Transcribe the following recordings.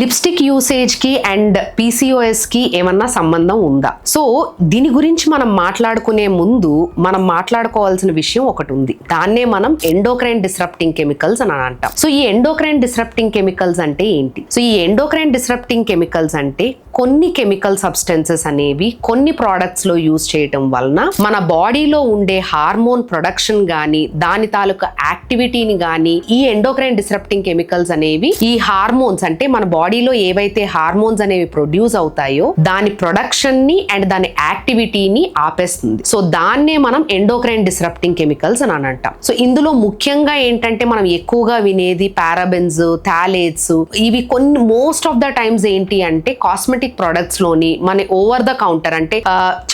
Lipstick యూసేజ్కి and పీసీఓఎస్కి ఏమన్నా సంబంధం ఉందా? సో దీని గురించి మనం మాట్లాడుకునే ముందు మనం మాట్లాడుకోవాల్సిన విషయం ఒకటి ఉంది. దాన్నే మనం ఎండోక్రైన్ డిస్రప్టింగ్ కెమికల్స్ అని అంటాం. సో ఈ ఎండోక్రైన్ డిస్రప్టింగ్ కెమికల్స్ అంటే ఏంటి? సో ఈ ఎండోక్రైన్ డిస్రప్టింగ్ కెమికల్స్ అంటే కొన్ని కెమికల్ సబ్స్టెన్సెస్ అనేవి కొన్ని products లో యూజ్ చేయటం వలన మన బాడీలో ఉండే హార్మోన్ ప్రొడక్షన్ కానీ దాని తాలూకా యాక్టివిటీని కానీ ఈ ఎండోక్రైన్ డిస్రప్టింగ్ కెమికల్స్ అనేవి ఈ హార్మోన్స్ అంటే మన బాడీ బాడీలో ఏవైతే హార్మోన్స్ అనేవి ప్రొడ్యూస్ అవుతాయో దాని ప్రొడక్షన్ని అండ్ దాని యాక్టివిటీని ఆపేస్తుంది. సో దాన్నే మనం ఎండోక్రైన్ డిస్రప్టింగ్ కెమికల్స్ అని అంటాం సో ఇందులో ముఖ్యంగా ఏంటంటే మనం ఎక్కువగా వినేది పారాబెన్స్ థాలేట్స్ ఇవి కొన్ని మోస్ట్ ఆఫ్ ద టైమ్స్ ఏంటి అంటే కాస్మెటిక్ ప్రొడక్ట్స్లోని మన ఓవర్ ద కౌంటర్ అంటే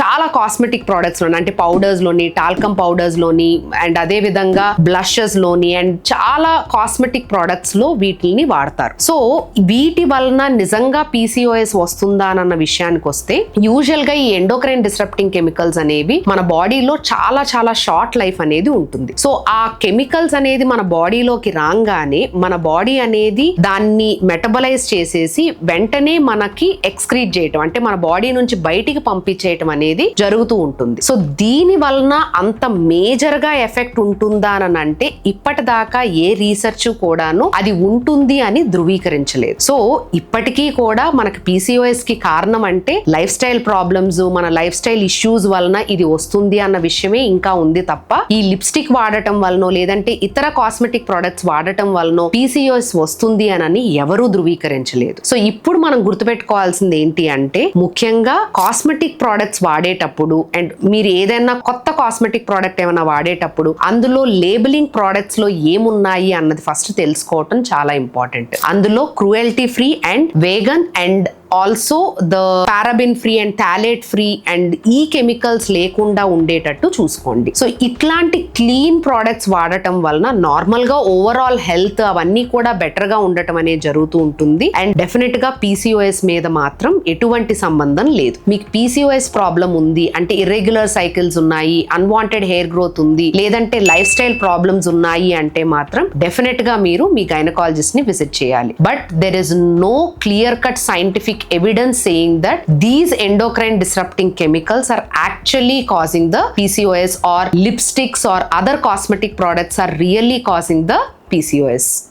చాలా కాస్మెటిక్ ప్రొడక్ట్స్లోని అంటే పౌడర్స్లోని టాల్కమ్ పౌడర్స్లోని అండ్ అదే విధంగా బ్లషెస్లోని అండ్ చాలా కాస్మెటిక్ ప్రొడక్ట్స్లో వీటిని వాడతారు. సో వీటి వలన నిజంగా పీసీఓఎస్ వస్తుందా అన్న విషయానికి వస్తే యూజువల్గా ఈ ఎండోక్రైన్ డిస్రప్టింగ్ కెమికల్స్ అనేవి మన బాడీలో చాలా చాలా షార్ట్ లైఫ్ అనేది ఉంటుంది. సో ఆ కెమికల్స్ అనేది మన బాడీలోకి రాగానే మన బాడీ అనేది దాన్ని మెటబలైజ్ చేసేసి వెంటనే మనకి ఎక్స్క్రీట్ చేయటం అంటే మన బాడీ నుంచి బయటికి పంపించేయటం అనేది జరుగుతూ ఉంటుంది. సో దీని వలన అంత మేజర్గా ఎఫెక్ట్ ఉంటుందా అని అంటే ఇప్పటిదాకా ఏ రీసెర్చ్ కూడాను అది ఉంటుంది అని ధృవీకరించలేదు. సో ఇప్పటికీ కూడా మనకి పీసీఓఎస్కి కారణం అంటే లైఫ్ స్టైల్ ప్రాబ్లమ్స్ మన లైఫ్ స్టైల్ ఇష్యూస్ వలన ఇది వస్తుంది అన్న విషయమే ఇంకా ఉంది తప్ప ఈ లిప్స్టిక్ వాడటం వలనో లేదంటే ఇతర కాస్మెటిక్ ప్రొడక్ట్స్ వాడటం వలనో పీసీఓఎస్ వస్తుంది అని ఎవరూ ధృవీకరించలేదు. సో ఇప్పుడు మనం గుర్తుపెట్టుకోవాల్సింది ఏంటి అంటే ముఖ్యంగా కాస్మెటిక్ ప్రోడక్ట్స్ వాడేటప్పుడు అండ్ మీరు ఏదైనా కొత్త కాస్మెటిక్ ప్రోడక్ట్ ఏమైనా వాడేటప్పుడు అందులో లేబులింగ్ ప్రోడక్ట్స్లో ఏమున్నాయి అన్నది ఫస్ట్ తెలుసుకోవటం చాలా ఇంపార్టెంట్ అందులో cruelty free and vegan and also the paraben free and phthalate free and ఈ కెమికల్స్ లేకుండా ఉండేటట్టు చూసుకోండి. సో ఇట్లాంటి క్లీన్ ప్రోడక్ట్స్ వాడటం వలన నార్మల్గా ఓవరాల్ హెల్త్ అవన్నీ కూడా బెటర్గా ఉండటం అనేది జరుగుతూ ఉంటుంది. అండ్ డెఫినెట్గా పీసీఓఎస్ మీద మాత్రం ఎటువంటి సంబంధం లేదు. మీకు పీసీఓఎస్ ప్రాబ్లం ఉంది అంటే ఇర్రెగ్యులర్ సైకిల్స్ ఉన్నాయి అన్వాంటెడ్ హెయిర్ గ్రోత్ ఉంది లేదంటే లైఫ్ స్టైల్ ప్రాబ్లమ్స్ ఉన్నాయి అంటే మాత్రం డెఫినెట్గా మీరు మీ గైనకాలజిస్ట్ని విజిట్ చేయాలి. But there is no clear cut scientific evidence saying that these endocrine disrupting chemicals are actually causing the PCOS or lipsticks or other cosmetic products are really causing the PCOS.